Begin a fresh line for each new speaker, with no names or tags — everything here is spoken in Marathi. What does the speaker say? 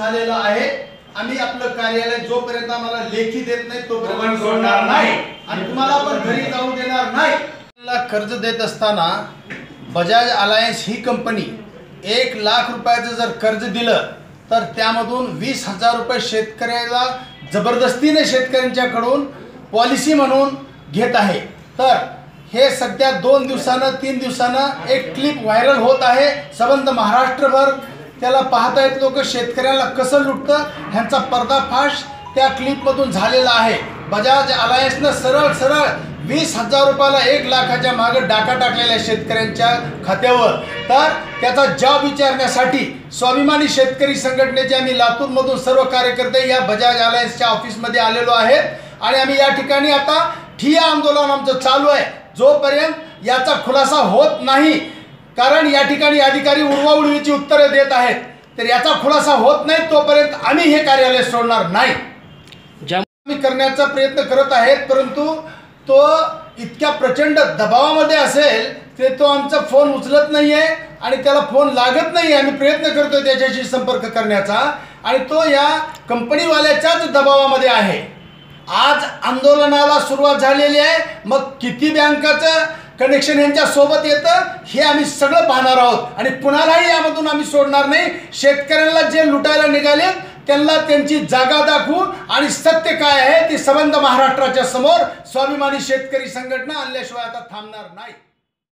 आम्ही आपलं कार्यालय जोपर्यंत आम्हाला लेखी देत नाही तोपर्यंत सोडणार नाही. आणि तुम्हाला पण घरी जाऊ देणार नाही. ला कर्ज देत असताना बजाज अलायन्स ही कंपनी एक लाख रुपयाचं जर कर्ज दिलं तर त्यामधून वीस हजार रुपये शेतकऱ्याला जबरदस्तीने शेतकऱ्यांच्याकडून पॉलिसी म्हणून घेत आहे. तर हे सध्या दोन दिवसानं तीन दिवसानं एक क्लिप व्हायरल होत आहे. सबंध महाराष्ट्रभर त्याला पाहतायत लोक शेतकऱ्याला कसं लुटतं ह्यांचा पर्दाफाश त्या क्लिपमधून झालेला आहे. बजाज अलायन्सनं सरळ सरळ वीस हजार रुपयाला एक लाखाच्या मागे डाका टाकलेल्या आहे शेतकऱ्यांच्या खात्यावर. तर त्याचा जॉब विचारण्यासाठी स्वाभिमानी शेतकरी संघटनेचे आम्ही लातूरमधून सर्व कार्यकर्ते या बजाज अलायन्सच्या ऑफिसमध्ये आलेलो आहेत. आणि आम्ही या ठिकाणी आता ठिया आंदोलन आमचं चालू आहे. जोपर्यंत याचा खुलासा होत नाही कारण या ठिकाणी अधिकारी उडवाउडवीची उत्तरे देत आहेत. तर याचा खुलासा होत नाही तोपर्यंत आम्ही हे कार्यालय सोडणार नाही.
ज्या
आम्ही करण्याचा प्रयत्न करत आहेत परंतु तो इतक्या प्रचंड दबावामध्ये असेल ते तो आमचा फोन उचलत नाही आहे आणि त्याला फोन लागत नाही आम्ही प्रयत्न करतोय त्याच्याशी संपर्क करण्याचा आणि तो या कंपनीवाल्याच्याच दबावामध्ये आहे. आज आंदोलनाला सुरुवात झालेली आहे. मग किती बँकाचं कनेक्शन यांच्या सोबत येतं हे आम्ही सगळं पाहणार आहोत. आणि कुणालाही यामधून आम्ही सोडणार नाही. शेतकऱ्यांना जे लुटायला निघाले त्यांना त्यांची जागा दाखवू आणि सत्य काय आहे ते संबंध महाराष्ट्राच्या समोर स्वाभिमानी शेतकरी संघटना आणल्याशिवाय आता थांबणार नाही.